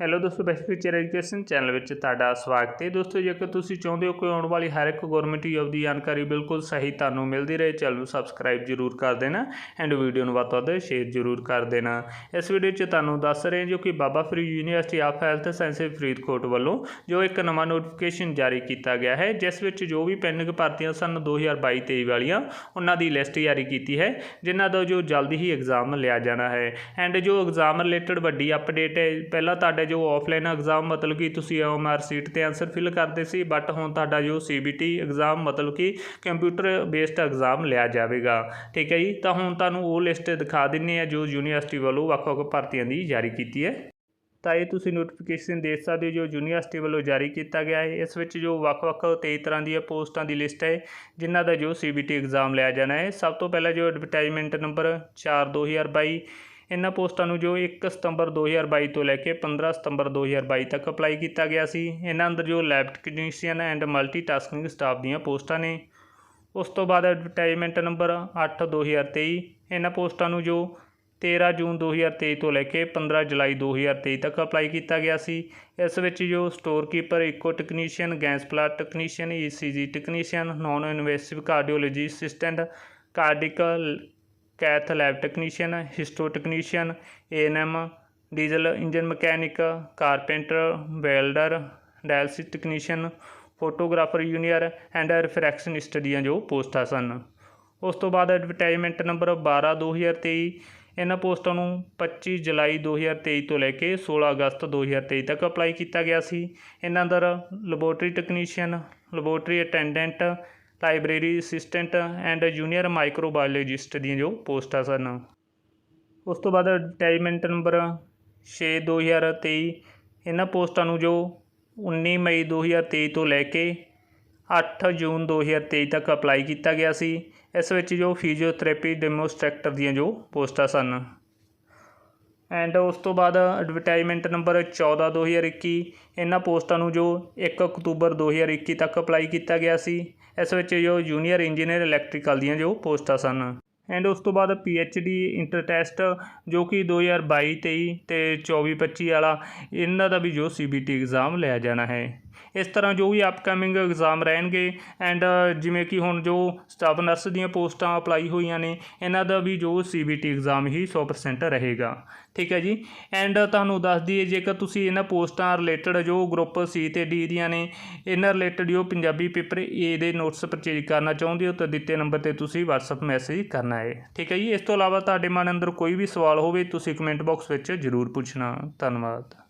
Hello ਦੋਸਤੋ best future education channel ਵਿੱਚ ਤੁਹਾਡਾ ਸਵਾਗਤ ਹੈ। ਦੋਸਤੋ, ਜੇਕਰ ਤੁਸੀਂ ਚਾਹੁੰਦੇ ਹੋ ਕਿ ਆਉਣ ਵਾਲੀ ਹਰ ਇੱਕ ਗਵਰਨਮੈਂਟ ਜੋਬ ਦੀ ਜਾਣਕਾਰੀ ਬਿਲਕੁਲ ਸਹੀ ਤੁਹਾਨੂੰ ਮਿਲਦੀ ਰਹੇ, ਚੈਨਲ ਨੂੰ ਸਬਸਕ੍ਰਾਈਬ ਜਰੂਰ ਕਰ ਦੇਣਾ ਐਂਡ ਵੀਡੀਓ ਨੂੰ ਵੱਧ ਤੋਂ ਵੱਧ ਸ਼ੇਅਰ ਜਰੂਰ ਕਰ ਦੇਣਾ। ਇਸ ਵੀਡੀਓ 'ਚ ਤੁਹਾਨੂੰ ਦੱਸ ਰਹੇ ਜੋ ਕਿ Baba Farid university of health sciences Faridkot ਵੱਲੋਂ ਜੋ ਇੱਕ ਨਵਾਂ ਨੋਟੀਫਿਕੇਸ਼ਨ ਜਾਰੀ ਕੀਤਾ ਗਿਆ ਹੈ, ਜਿਸ ਵਿੱਚ ਜੋ ਵੀ ਪੈਂਡਿੰਗ ਭਰਤੀਆਂ ਸਨ 2022-23 ਵਾਲੀਆਂ, ਉਹਨਾਂ ਦੀ ਲਿਸਟ ਜਾਰੀ ਕੀਤੀ ਹੈ, ਜਿਨ੍ਹਾਂ ਦਾ ਜੋ ਜਲਦੀ ਹੀ ਐਗਜ਼ਾਮ ਲਿਆ ਜਾਣਾ ਹੈ। ਐਂਡ ਜੋ ਐਗਜ਼ਾਮ ਰਿਲੇਟਡ ਵੱਡੀ ਅਪਡੇਟ ਹੈ, ਪਹਿਲਾਂ ਤੁਹਾਡੇ ਜੋ ਆਫਲਾਈਨ ਐਗਜ਼ਾਮ ਮਤਲਬ ਕਿ ਤੁਸੀਂ ਓਐਮਆਰ ਸੀਟ ਤੇ ਆਨਸਰ ਫਿਲ ਕਰਦੇ ਸੀ ਬਟ ਹੁਣ ਤੁਹਾਡਾ ਜੋ ਸੀਬੀਟੀ ਐਗਜ਼ਾਮ ਮਤਲਬ ਕਿ ਕੰਪਿਊਟਰ ਬੇਸਡ ਐਗਜ਼ਾਮ ਲਿਆ ਜਾਵੇਗਾ। ਠੀਕ ਹੈ ਜੀ? ਤਾਂ ਹੁਣ ਤੁਹਾਨੂੰ ਉਹ ਲਿਸਟ ਦਿਖਾ ਦਿੰਨੇ ਆ ਜੋ ਯੂਨੀਵਰਸਿਟੀ ਵੱਲੋਂ ਵੱਖ-ਵੱਖ ਭਰਤੀਆਂ ਦੀ ਜਾਰੀ ਕੀਤੀ ਹੈ। ਤਾਂ ਇਹ ਤੁਸੀਂ ਨੋਟੀਫਿਕੇਸ਼ਨ ਦੇਖ ਸਕਦੇ ਹੋ ਜੋ ਯੂਨੀਵਰਸਿਟੀ ਵੱਲੋਂ ਜਾਰੀ ਕੀਤਾ ਗਿਆ ਹੈ। ਇਸ ਵਿੱਚ ਜੋ ਵੱਖ-ਵੱਖ 23 ਤਰ੍ਹਾਂ ਦੀਆਂ ਪੋਸਟਾਂ ਦੀ ਲਿਸਟ ਹੈ, ਜਿਨ੍ਹਾਂ ਦਾ ਜੋ ਸੀਬੀਟੀ ਐਗਜ਼ਾਮ ਲਿਆ ਜਾਣਾ ਹੈ। ਸਭ ਤੋਂ ਪਹਿਲਾਂ ਜੋ ਐਡਵਰਟਾਈਜ਼ਮੈਂਟ ਨੰਬਰ 4 2022 ਇਹਨਾਂ ਪੋਸਟਾਂ ਨੂੰ ਜੋ 1 ਸਤੰਬਰ 2022 ਤੋਂ ਲੈ ਕੇ 15 ਸਤੰਬਰ 2022 ਤੱਕ ਅਪਲਾਈ ਕੀਤਾ ਗਿਆ ਸੀ। ਇਹਨਾਂ ਅੰਦਰ ਜੋ lab technician and multitasking staff ਦੀਆਂ ਪੋਸਟਾਂ ਨੇ। ਉਸ ਤੋਂ ਬਾਅਦ ਐਡਵਰਟਾਈਜ਼ਮੈਂਟ ਨੰਬਰ 8 2023 ਇਹਨਾਂ ਪੋਸਟਾਂ ਨੂੰ ਜੋ 13 ਜੂਨ 2023 ਤੋਂ ਲੈ ਕੇ 15 ਜੁਲਾਈ 2023 ਤੱਕ ਅਪਲਾਈ ਕੀਤਾ ਗਿਆ ਸੀ। ਇਸ ਵਿੱਚ ਜੋ store keeper echo technician gas plant technician ECG technician non invasive cardiology assistant cardiac cath lab technician, histo technician ANM diesel engine mechanic, carpenter, welder, dialysis technician, photographer junior and refractionist ਦੀਆਂ ਜੋ ਪੋਸਟਾਂ ਸਨ। ਉਸ ਤੋਂ ਬਾਅਦ advertisement number 12 2023 ਇਹਨਾਂ ਪੋਸਟਾਂ ਨੂੰ 25 ਜੁਲਾਈ 2023 ਤੋਂ ਲੈ ਕੇ 16 ਅਗਸਤ 2023 ਤੱਕ ਅਪਲਾਈ ਕੀਤਾ ਗਿਆ ਸੀ। ਇਹਨਾਂ ਅੰਦਰ laboratory technician laboratory attendant library assistant and junior microbiologist ਦੀਆਂ ਜੋ ਪੋਸਟਾਂ ਸਨ। ਉਸ ਤੋਂ ਬਾਅਦ ਐਡਵਰਟਾਈਜ਼ਮੈਂਟ ਨੰਬਰ 6 2023 ਇਹਨਾਂ ਪੋਸਟਾਂ ਨੂੰ ਜੋ 19 ਮਈ 2023 ਤੋਂ ਲੈ ਕੇ 8 ਜੂਨ 2023 ਤੱਕ ਅਪਲਾਈ ਕੀਤਾ ਗਿਆ ਸੀ, ਇਸ ਵਿੱਚ ਜੋ ਫਿਜ਼ੀਓਥੈਰੇਪੀ ਡੈਮੋਸਟ੍ਰੈਕਟਰ ਦੀਆਂ ਜੋ ਪੋਸਟਾਂ ਸਨ। ਐਂਡ ਉਸ ਤੋਂ ਬਾਅਦ ਐਡਵਰਟਾਈਜ਼ਮੈਂਟ ਨੰਬਰ 14 2021 ਇਹਨਾਂ ਪੋਸਟਾਂ ਨੂੰ ਜੋ 1 ਅਕਤੂਬਰ 2021 ਤੱਕ ਅਪਲਾਈ ਕੀਤਾ ਗਿਆ ਸੀ ਇਸ ਵਿੱਚ ਜੋ ਜੂਨੀਅਰ ਇੰਜੀਨੀਅਰ ਇਲੈਕਟ੍ਰੀਕਲ ਦੀਆਂ ਜੋ ਪੋਸਟਾਂ ਸਨ। ਐਂਡ ਉਸ ਤੋਂ ਬਾਅਦ P H D inter test ਜੋ ਕਿ 2022 23 ਤੇ 24 25 ਵਾਲਾ, ਇਹਨਾਂ ਦਾ ਵੀ ਜੋ ਸੀ ਬੀ ਟੀ ਐਗਜ਼ਾਮ ਲਿਆ ਜਾਣਾ ਹੈ। ਇਸ ਤਰ੍ਹਾਂ ਜੋ ਵੀ ਅਪਕਮਿੰਗ ਐਗਜ਼ਾਮ ਰਹਿਣਗੇ ਐਂਡ ਜਿਵੇਂ ਕਿ ਹੁਣ ਜੋ ਸਟਾਫ ਨਰਸ ਦੀਆਂ ਪੋਸਟਾਂ ਅਪਲਾਈ ਹੋਈਆਂ ਨੇ, ਇਹਨਾਂ ਦਾ ਵੀ ਜੋ ਸੀ ਬੀ ਟੀ ਐਗਜ਼ਾਮ ਹੀ 100% ਰਹੇਗਾ। ਠੀਕ ਹੈ ਜੀ? ਐਂਡ ਤੁਹਾਨੂੰ ਦੱਸ ਦਈਏ, ਜੇਕਰ ਤੁਸੀਂ ਇਹਨਾਂ ਪੋਸਟਾਂ ਰਿਲੇਟਡ ਜੋ ਗਰੁੱਪ ਸੀ ਤੇ ਡੀ ਦੀਆਂ ਨੇ, ਇਹਨਾਂ ਰਿਲੇਟਡ ਜੋ ਪੰਜਾਬੀ ਪੇਪਰ ਏ ਦੇ ਨੋਟਸ ਪਰਚੇਜ ਕਰਨਾ ਚਾਹੁੰਦੇ ਹੋ, ਤਾਂ ਦਿੱਤੇ ਨੰਬਰ ਤੇ ਤੁਸੀਂ WhatsApp ਮੈਸੇਜ ਕਰਨਾ ਹੈ। ਠੀਕ ਹੈ ਜੀ? ਇਸ ਤੋਂ ਇਲਾਵਾ ਤੁਹਾਡੇ ਮਨ ਅੰਦਰ ਕੋਈ ਵੀ ਸਵਾਲ ਹੋਵੇ, ਤੁਸੀਂ ਕਮੈਂਟ ਬਾਕਸ ਵਿੱਚ ਜ਼ਰੂਰ ਪੁੱਛਣਾ। ਧੰਨਵਾਦ।